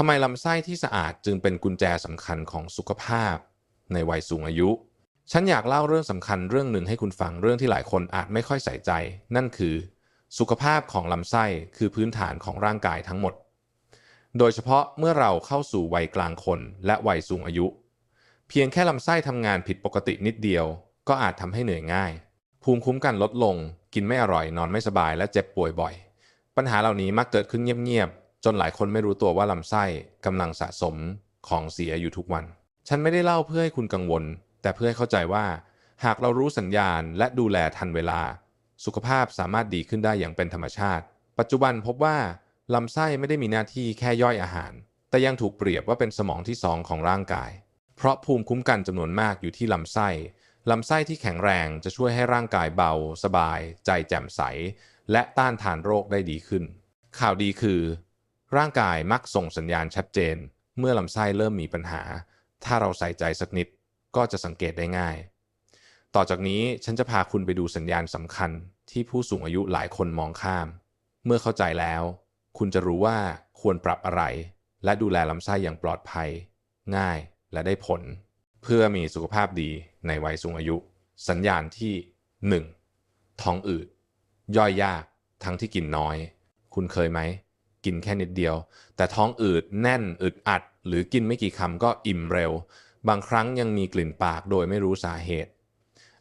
ทำไมลำไส้ที่สะอาดจึงเป็นกุญแจสำคัญของสุขภาพ ในวัยสูงอายุ ฉันอยากเล่าเรื่องสำคัญเรื่องหนึ่งให้คุณฟังเรื่องที่หลายคนอาจไม่ค่อยใส่ใจ นั่นคือ สุขภาพของลำไส้คือพื้นฐานของร่างกายทั้งหมด โดยเฉพาะเมื่อเราเข้าสู่วัยกลางคนและวัยสูงอายุ เพียงแค่ลำไส้ทำงานผิดปกตินิดเดียว ก็อาจทำให้เหนื่อยง่าย ภูมิคุ้มกันลดลง กินไม่อร่อยนอนไม่สบายและเจ็บป่วยบ่อย ปัญหาเหล่านี้มักเกิดขึ้นเงียบๆ จนหลายคนไม่รู้ตัวว่าลำไส้กำลังสะสมของเสียอยู่ทุกวัน ฉันไม่ได้เล่าเพื่อให้คุณกังวล แต่เพื่อให้เข้าใจว่า หากเรารู้สัญญาณและดูแลทันเวลา สุขภาพสามารถดีขึ้นได้อย่างเป็นธรรมชาติ ปัจจุบันพบว่าลำไส้ไม่ได้มีหน้าที่แค่ย่อยอาหาร แต่ยังถูกเปรียบว่าเป็นสมองที่สองของร่างกาย เพราะภูมิคุ้มกันจำนวนมากอยู่ที่ลำไส้ลำไส้ที่แข็งแรงจะช่วยให้ร่างกายเบา สบาย ใจแจ่มใส และต้านทานโรคได้ดีขึ้น ข่าวดีคือ ร่างกายมักส่งสัญญาณชัดเจน เมื่อลำไส้เริ่มมีปัญหา ถ้าเราใส่ใจสักนิดก็จะสังเกตได้ง่าย ต่อจากนี้ฉันจะพาคุณไปดูสัญญาณสำคัญที่ผู้สูงอายุหลายคนมองข้าม เมื่อเข้าใจแล้ว คุณจะรู้ว่าควรปรับอะไร และดูแลลำไส้อย่างปลอดภัย ง่ายและได้ผล เพื่อมีสุขภาพดีในวัยสูงอายุ สัญญาณที่ 1. ท้องอืด ย่อยยาก ทั้งที่กินน้อย คุณเคยไหม กินแค่นิดเดียว แต่ท้องอืดแน่นอึดอัด หรือกินไม่กี่คำก็อิ่มเร็ว บางครั้งยังมีกลิ่นปากโดยไม่รู้สาเหตุ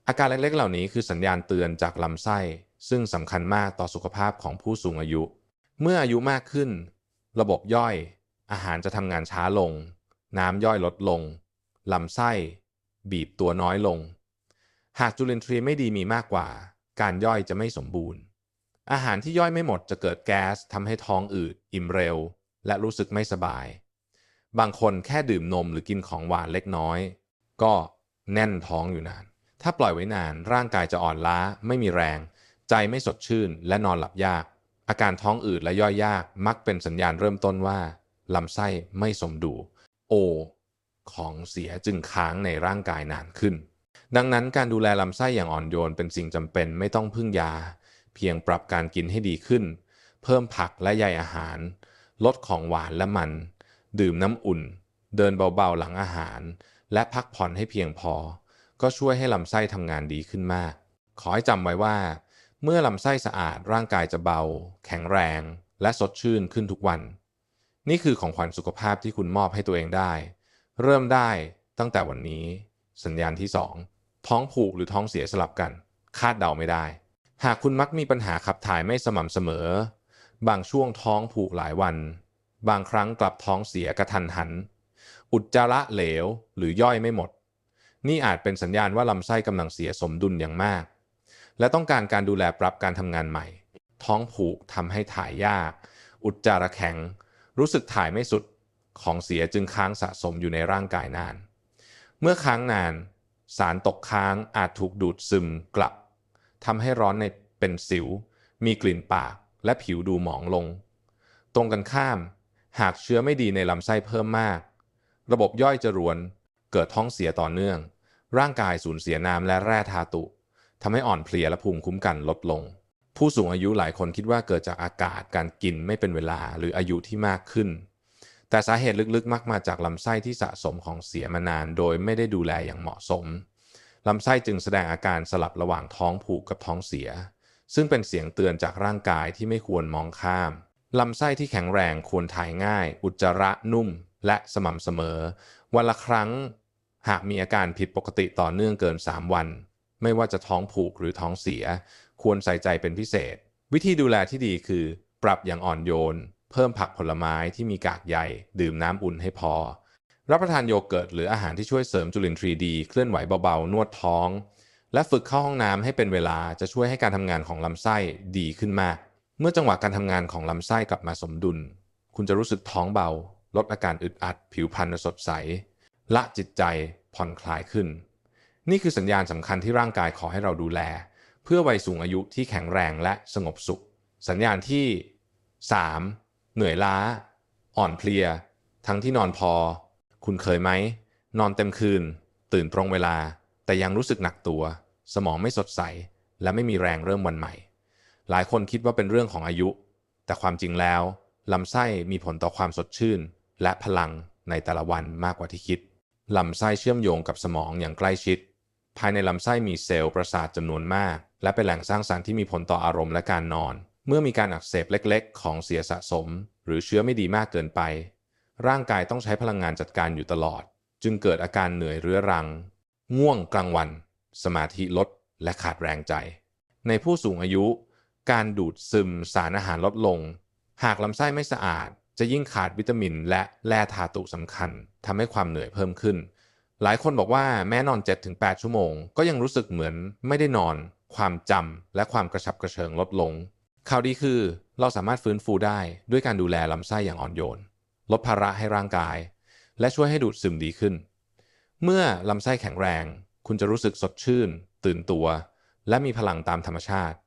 อาการเล็กๆ เหล่านี้คือสัญญาณเตือนจากลำไส้ ซึ่งสำคัญมากต่อสุขภาพของผู้สูงอายุ เมื่ออายุมากขึ้น ระบบย่อย อาหารจะทำงานช้าลง น้ำย่อยลดลงลำไส้ บีบตัวน้อยลง หากจุลินทรีย์ไม่ดีมีมากกว่า การย่อยจะไม่สมบูรณ์ อาหารที่ย่อยไม่หมดจะเกิดแก๊สทำให้ท้องอืด อิ่มเร็ว และรู้สึกไม่สบาย บางคนแค่ดื่มนมหรือกินของหวานเล็กน้อย ก็แน่นท้องอยู่นาน ถ้าปล่อยไว้นานร่างกายจะอ่อนล้า ไม่มีแรง ใจไม่สดชื่น และนอนหลับยาก อาการท้องอืดและย่อยยาก มักเป็นสัญญาณเริ่มต้นว่าลำไส้ไม่สมดุลโอ ของเสียจึงค้างในร่างกายนานขึ้น ดังนั้นการดูแลลำไส้อย่างอ่อนโยนเป็นสิ่งจำเป็นไม่ต้องพึ่งยา เพียงปรับการกินให้ดีขึ้น เพิ่มผักและใยอาหาร ลดของหวานและมัน ดื่มน้ำอุ่น เดินเบาๆหลังอาหาร และพักผ่อนให้เพียงพอ ก็ช่วยให้ลำไส้ทำงานดีขึ้นมาก ขอให้จำไว้ว่า เมื่อลำไส้สะอาดร่างกายจะเบา แข็งแรง และสดชื่นขึ้นทุกวัน นี่คือของขวัญสุขภาพที่คุณมอบให้ตัวเองได้ เริ่มได้ตั้งแต่วันนี้ สัญญาณที่ 2 ท้องผูกหรือท้องเสียสลับกัน คาดเดาไม่ได้ หากคุณมักมีปัญหาขับถ่ายไม่สม่ำเสมอ บางช่วงท้องผูกหลายวัน บางครั้งกลับท้องเสียกระทันหัน อุจจาระเหลวหรือย่อยไม่หมด นี่อาจเป็นสัญญาณว่าลำไส้กำลังเสียสมดุลอย่างมาก และต้องการการดูแลปรับการทำงานใหม่ ท้องผูกทำให้ถ่ายยาก อุจจาระแข็ง รู้สึกถ่ายไม่สุด ของเสียจึงค้างสะสมอยู่ในร่างกายนาน เมื่อค้างนาน สารตกค้างอาจถูกดูดซึมกลับ ทำให้ร้อนในเป็นสิว มีกลิ่นปาก และผิวดูหมองลง ตรงกันข้าม หากเชื้อไม่ดีในลำไส้เพิ่มมาก ระบบย่อยจะรวน เกิดท้องเสียต่อเนื่อง ร่างกายสูญเสียน้ำและแร่ธาตุทำให้อ่อนเพลียและภูมิคุ้มกันลดลง ผู้สูงอายุหลายคนคิดว่าเกิดจากอากาศการกินไม่เป็นเวลาหรืออายุที่มากขึ้น แต่สาเหตุลึกๆ มักมาจากลำไส้ที่สะสมของเสียมานาน โดยไม่ได้ดูแลอย่างเหมาะสม ลำไส้จึงแสดงอาการสลับระหว่างท้องผูกกับท้องเสีย ซึ่งเป็นเสียงเตือนจากร่างกายที่ไม่ควรมองข้าม ลำไส้ที่แข็งแรงควรถ่ายง่าย อุจจาระนุ่ม และสม่ำเสมอ วันละครั้ง หากมีอาการผิดปกติต่อเนื่องเกิน 3 วัน ไม่ว่าจะท้องผูกหรือท้องเสีย ควรใส่ใจเป็นพิเศษ วิธีดูแลที่ดีคือ ปรับอย่างอ่อนโยน เพิ่มผักผลไม้ที่มีกากใย ดื่มน้ำอุ่นให้พอ รับประทานโยเกิร์ตหรืออาหารที่ช่วยเสริมจุลินทรีย์ดี เคลื่อนไหวเบาๆ นวดท้อง และฝึกเข้าห้องน้ำให้เป็นเวลาจะช่วยให้การทำงานของลำไส้ดีขึ้นมาก เมื่อจังหวะการทำงานของลำไส้กลับมาสมดุล คุณจะรู้สึกท้องเบา ลดอาการอึดอัด ผิวพรรณสดใส ละจิตใจผ่อนคลายขึ้น นี่คือสัญญาณสำคัญที่ร่างกายขอให้เราดูแล เพื่อวัยสูงอายุที่แข็งแรงและสงบสุข สัญญาณที่ 3. เหนื่อยล้า อ่อนเพลีย ทั้งที่นอนพอ คุณเคยไหม นอนเต็มคืน ตื่นตรงเวลา แต่ยังรู้สึกหนักตัว สมองไม่สดใส และไม่มีแรงเริ่มวันใหม่ หลายคนคิดว่าเป็นเรื่องของอายุ แต่ความจริงแล้วลำไส้มีผลต่อความสดชื่น และพลังในแต่ละวันมากกว่าที่คิดลำไส้เชื่อมโยงกับสมองอย่างใกล้ชิด ภายในลำไส้มีเซลล์ประสาทจำนวนมาก และเป็นแหล่งสร้างสารรค์ที่มีผลต่ออารมณ์และการนอน เมื่อมีการอักเสบเล็ก ๆ ของเสียสะสม หรือเชื้อไม่ดีมากเกินไป ร่างกายต้องใช้พลังงานจัดการอยู่ตลอด จึงเกิดอาการเหนื่อยเรื้อรัง ง่วงกลางวัน สมาธิลด และขาดแรงใจ ในผู้สูงอายุ การดูดซึมสารอาหารลดลง หากลำไส้ไม่สะอาด จะยิ่งขาดวิตามิน และแร่ธาตุสำคัญทำให้ความเหนื่อยเพิ่มขึ้น หลายคนบอกว่าแม้นอน 7-8 ชั่วโมง ก็ยังรู้สึกเหมือนไม่ได้นอน ความจำและความกระฉับกระเฉงลดลงข่าวดีคือเราสามารถฟื้นฟูได้ด้วยการดูแลลำไส้อย่างอ่อนโยน ลดภาระให้ร่างกาย และช่วยให้ดูดซึมดีขึ้น เมื่อลำไส้แข็งแรง คุณจะรู้สึกสดชื่น ตื่นตัว และมีพลังตามธรรมชาติ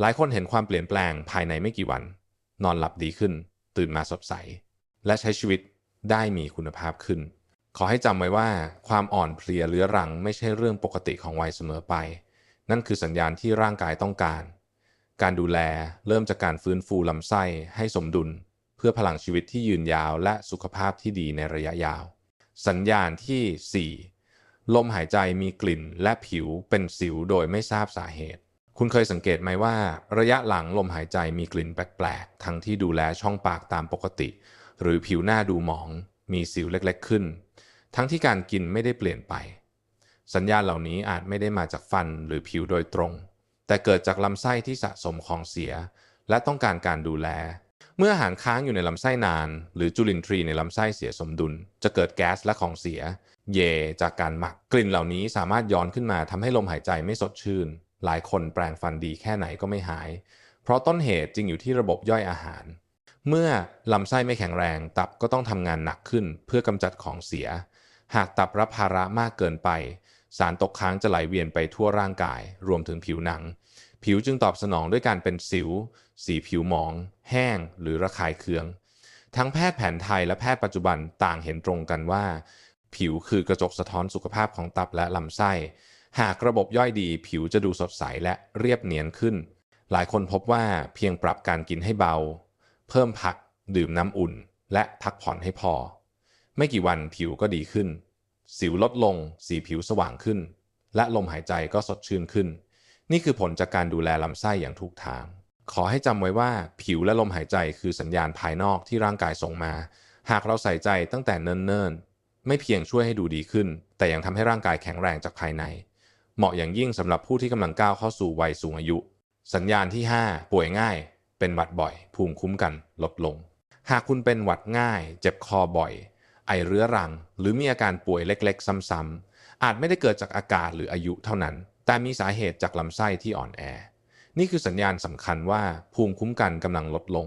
หลายคนเห็นความเปลี่ยนแปลงภายในไม่กี่วัน นอนหลับดีขึ้น ตื่นมาสดใส และใช้ชีวิตได้มีคุณภาพขึ้น ขอให้จำไว้ว่าความอ่อนเพลียเรื้อรังไม่ใช่เรื่องปกติของวัยเสมอไป นั่นคือสัญญาณที่ร่างกายต้องการ การดูแลเริ่มจากการฟื้นฟูลำไส้ให้สมดุล เพื่อพลังชีวิตที่ยืนยาวและสุขภาพที่ดีในระยะยาว สัญญาณที่ 4 ลมหายใจมีกลิ่นและผิวเป็นสิวโดยไม่ทราบสาเหตุ คุณเคยสังเกตไหมว่า ระยะหลังลมหายใจมีกลิ่นแปลกๆ ทั้งที่ดูแลช่องปากตามปกติ หรือผิวหน้าดูหมอง มีสิวเล็กๆขึ้น ทั้งที่การกินไม่ได้เปลี่ยนไป สัญญาณเหล่านี้อาจไม่ได้มาจากฟันหรือผิวโดยตรง แต่เกิดจากลำไส้ที่สะสมของเสีย และต้องการการดูแล เมื่ออาหารค้างอยู่ในลำไส้นาน หรือจุลินทรีย์ในลำไส้เสียสมดุล จะเกิดแก๊สและของเสีย เย จากการหมักกลิ่นเหล่านี้สามารถย้อนขึ้นมาทำให้ลมหายใจไม่สดชื่น หลายคนแปรงฟันดีแค่ไหนก็ไม่หาย เพราะต้นเหตุจึงอยู่ที่ระบบย่อยอาหาร เมื่อลำไส้ไม่แข็งแรง ตับก็ต้องทำงานหนักขึ้น เพื่อกำจัดของเสีย หากตับรับภาระมากเกินไป สารตกค้างจะไหลเวียนไปทั่วร่างกาย รวมถึงผิวหนัง ผิวจึงตอบสนองด้วยการเป็นสิว สีผิวหมอง แห้ง หรือระคายเคือง ทั้งแพทย์แผนไทยและแพทย์ปัจจุบันต่างเห็นตรงกันว่า ผิวคือกระจกสะท้อนสุขภาพของตับและลำไส้ หากระบบย่อยดีผิวจะดูสดใสและเรียบเนียนขึ้น หลายคนพบว่าเพียงปรับการกินให้เบา เพิ่มผัก ดื่มน้ำอุ่น และพักผ่อนให้พอ ไม่กี่วันผิวก็ดีขึ้น สิวลดลง สีผิวสว่างขึ้น และลมหายใจก็สดชื่นขึ้น นี่คือผลจากการดูแลลำไส้อย่างถูกทาง ขอให้จำไว้ว่าผิวและลมหายใจคือสัญญาณภายนอกที่ร่างกายส่งมา หากเราใส่ใจตั้งแต่เนิ่นๆ ไม่เพียงช่วยให้ดูดีขึ้น แต่ยังทำให้ร่างกายแข็งแรงจากภายใน เหมาะอย่างยิ่งสำหรับผู้ที่กำลังก้าวเข้าสู่วัยสูงอายุ สัญญาณที่ 5 ป่วยง่าย เป็นหวัดบ่อย ภูมิคุ้มกันลดลง หากคุณเป็นหวัดง่าย เจ็บคอบ่อย ไอเรื้อรัง หรือมีอาการป่วยเล็กๆ ซ้ำๆอาจไม่ได้เกิดจากอากาศหรืออายุเท่านั้น แต่มีสาเหตุจากลำไส้ที่อ่อนแอ นี่คือสัญญาณสำคัญว่าภูมิคุ้มกันกำลังลดลง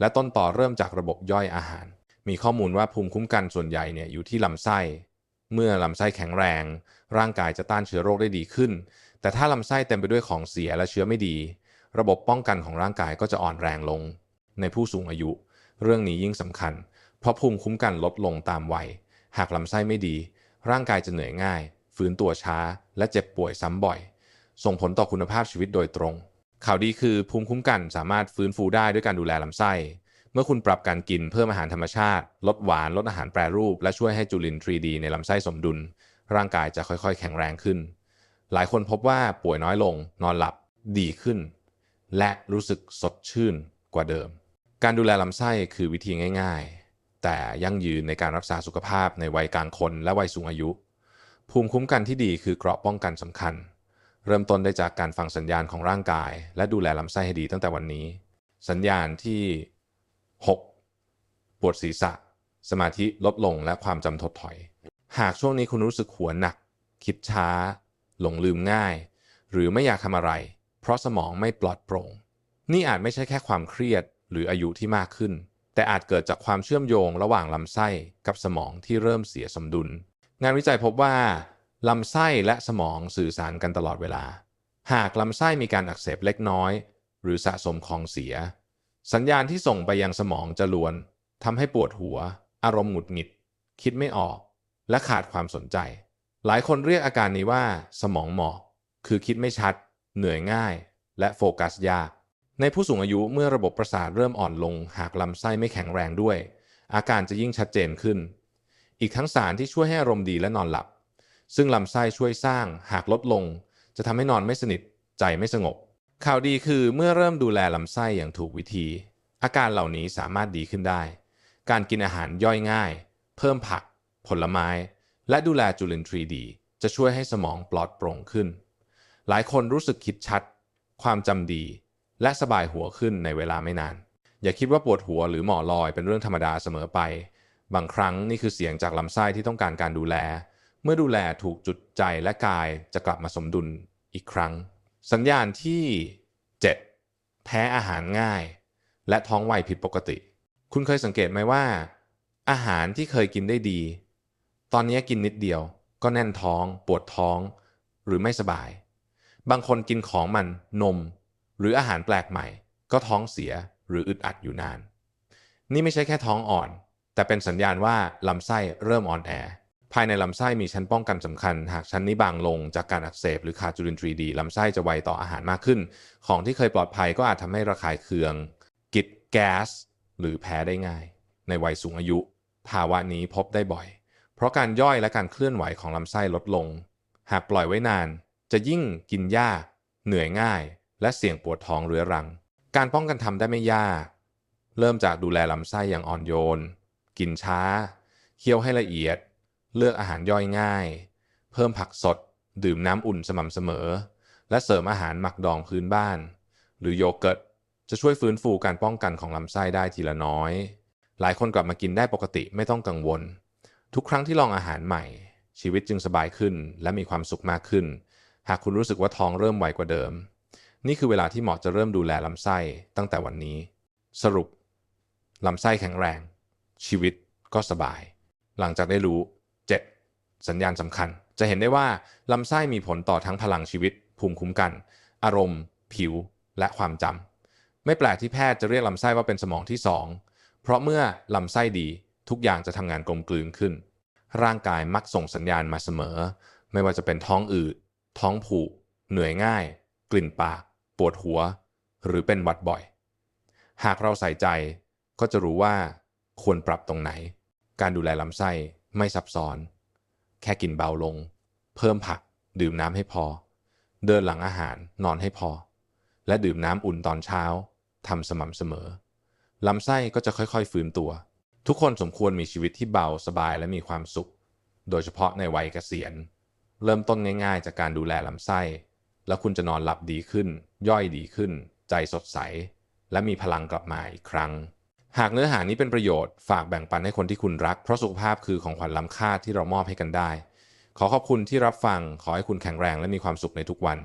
และต้นต่อเริ่มจากระบบย่อยอาหาร มีข้อมูลว่าภูมิคุ้มกันส่วนใหญ่เนี่ยอยู่ที่ลำไส้ เมื่อลำไส้แข็งแรง ร่างกายจะต้านเชื้อโรคได้ดีขึ้น แต่ถ้าลำไส้เต็มไปด้วยของเสียและเชื้อไม่ดี ระบบป้องกันของร่างกายก็จะอ่อนแรงลง ในผู้สูงอายุ เรื่องนี้ยิ่งสำคัญ เพราะภูมิคุ้มกันลดลงตามวัย หากลำไส้ไม่ดี ร่างกายจะเหนื่อยง่าย ฟื้นตัวช้า และเจ็บป่วยซ้ำบ่อย ส่งผลต่อคุณภาพชีวิตโดยตรง ข่าวดีคือภูมิคุ้มกันสามารถฟื้นฟูได้ด้วยการดูแลลำไส้ เมื่อคุณปรับการกินเพิ่มอาหารธรรมชาติ ลดหวานลดอาหารแปรรูป และช่วยให้จุลินทรีย์ดีในลำไส้สมดุล ร่างกายจะค่อยๆ แข็งแรงขึ้น หลายคนพบว่าป่วยน้อยลง นอนหลับ ดีขึ้น และรู้สึกสดชื่นกว่าเดิม การดูแลลำไส้คือวิธีง่าย ๆ แต่ยั่งยืนในการรักษาสุขภาพในวัยกลางคนและวัยสูงอายุ ภูมิคุ้มกันที่ดีคือเกราะป้องกันสำคัญ เริ่มต้นได้จากการฟังสัญญาณของร่างกาย และดูแลลำไส้ให้ดีตั้งแต่วันนี้ สัญญาณที่ 6. ปวดศีรษะ สมาธิลดลงและความจำถดถอย หากช่วงนี้คุณรู้สึกหัวหนัก คิดช้า หลงลืมง่าย หรือไม่อยากทำอะไร เพราะสมองไม่ปลอดโปร่ง นี่อาจไม่ใช่แค่ความเครียดหรืออายุที่มากขึ้น แต่อาจเกิดจากความเชื่อมโยงระหว่างลำไส้กับสมองที่เริ่มเสียสมดุล งานวิจัยพบว่าลำไส้และสมองสื่อสารกันตลอดเวลา หากลำไส้มีการอักเสบเล็กน้อย หรือสะสมของเสีย สัญญาณที่ส่งไปยังสมองจะลวนทำให้ปวดหัว อารมณ์หงุดหงิด คิดไม่ออก และขาดความสนใจ หลายคนเรียกอาการนี้ว่า สมองหมอกคือคิดไม่ชัด เหนื่อยง่าย และโฟกัสยาก ในผู้สูงอายุเมื่อระบบประสาทเริ่มอ่อนลง หากลำไส้ไม่แข็งแรงด้วย อาการจะยิ่งชัดเจนขึ้น อีกทั้งสารที่ช่วยให้อารมณ์ดีและนอนหลับ ซึ่งลำไส้ช่วยสร้างหากลดลง จะทำให้นอนไม่สนิทใจไม่สงบ ข่าวดีคือเมื่อเริ่มดูแลลำไส้อย่างถูกวิธี อาการเหล่านี้สามารถดีขึ้นได้ การกินอาหารย่อยง่าย เพิ่มผัก ผลไม้ และดูแลจุลินทรีย์ดี จะช่วยให้สมองปลอดโปร่งขึ้น หลายคนรู้สึกคิดชัด ความจำดี และสบายหัวขึ้นในเวลาไม่นาน อย่าคิดว่าปวดหัวหรือหมอลอยเป็นเรื่องธรรมดาเสมอไป บางครั้งนี่คือเสียงจากลำไส้ที่ต้องการการดูแล เมื่อดูแลถูกจุดใจและกายจะกลับมาสมดุลอีกครั้ง สัญญาณที่ 7. แพ้อาหารง่าย และท้องไวผิดปกติ คุณเคยสังเกตไหมว่า อาหารที่เคยกินได้ดี ตอนนี้กินนิดเดียว ก็แน่นท้อง ปวดท้อง หรือไม่สบาย บางคนกินของมันนม หรืออาหารแปลกใหม่ ก็ท้องเสียหรืออึดอัดอยู่นาน นี่ไม่ใช่แค่ท้องอ่อน แต่เป็นสัญญาณว่าลำไส้เริ่มอ่อนแอ ภายในลำไส้มีชั้นป้องกันสำคัญ หากชั้นนี้บางลงจากการอักเสบหรือขาดจุลินทรีย์ดีลำไส้จะไวต่ออาหารมากขึ้น ของที่เคยปลอดภัยก็อาจทำให้ระคายเคือง กิดแก๊สหรือแพ้ได้ง่าย ในวัยสูงอายุ ภาวะนี้พบได้บ่อย เพราะการย่อยและการเคลื่อนไหวของลำไส้ลดลง หากปล่อยไว้นาน จะยิ่งกินยาก เหนื่อยง่าย และเสี่ยงปวดท้องเรื้อรัง การป้องกันทำได้ไม่ยาก เริ่มจากดูแลลำไส้อย่างอ่อนโยน กินช้า เคี้ยวให้ละเอียด เลือกอาหารย่อยง่าย เพิ่มผักสด ดื่มน้ำอุ่นสม่ำเสมอ และเสริมอาหารหมักดองพื้นบ้าน หรือโยเกิร์ตจะช่วยฟื้นฟูการป้องกันของลำไส้ได้ทีละน้อย หลายคนกลับมากินได้ปกติไม่ต้องกังวล ทุกครั้งที่ลองอาหารใหม่ ชีวิตจึงสบายขึ้นและมีความสุขมากขึ้น หากคุณรู้สึกว่าท้องเริ่มไวกว่าเดิม นี่คือเวลาที่เหมาะจะเริ่มดูแลลำไส้ตั้งแต่วันนี้ สรุปลำไส้แข็งแรง ชีวิตก็สบาย หลังจากได้รู้ 7. สัญญาณสำคัญ จะเห็นได้ว่าลำไส้มีผลต่อทั้งพลังชีวิต ภูมิคุ้มกัน อารมณ์ ผิว และความจำไม่แปลกที่แพทย์จะเรียกลำไส้ว่าเป็นสมองที่ 2 เพราะเมื่อลำไส้ดีทุกอย่างจะทำงานกลมกลืนขึ้น ร่างกายมักส่งสัญญาณมาเสมอ ไม่ว่าจะเป็นท้องอืดท้องผูกเหนื่อยง่าย กลิ่นปากปวดหัว หรือเป็นหวัดบ่อย หากเราใส่ใจก็จะรู้ว่า ควรปรับตรงไหน การดูแลลำไส้ไม่ซับซ้อน แค่กินเบาลง เพิ่มผัก ดื่มน้ำให้พอ เดินหลังอาหารนอนให้พอ และดื่มน้ำอุ่นตอนเช้าทำสม่ำเสมอลำไส้ก็จะค่อยๆ ฟื้นตัว ทุกคนสมควรมีชีวิตที่เบาสบายและมีความสุข โดยเฉพาะในวัยเกษียณ เริ่มต้นง่ายๆ จากการดูแลลำไส้ แล้วคุณจะนอนหลับดีขึ้น ย่อยดีขึ้น ใจสดใส และมีพลังกลับมาอีกครั้ง หากเนื้อหานี้เป็นประโยชน์ฝากแบ่งปันให้คนที่คุณรัก เพราะสุขภาพคือของขวัญล้ำค่าที่เรามอบให้กันได้ ขอขอบคุณที่รับฟัง ขอให้คุณแข็งแรงและมีความสุขในทุกวัน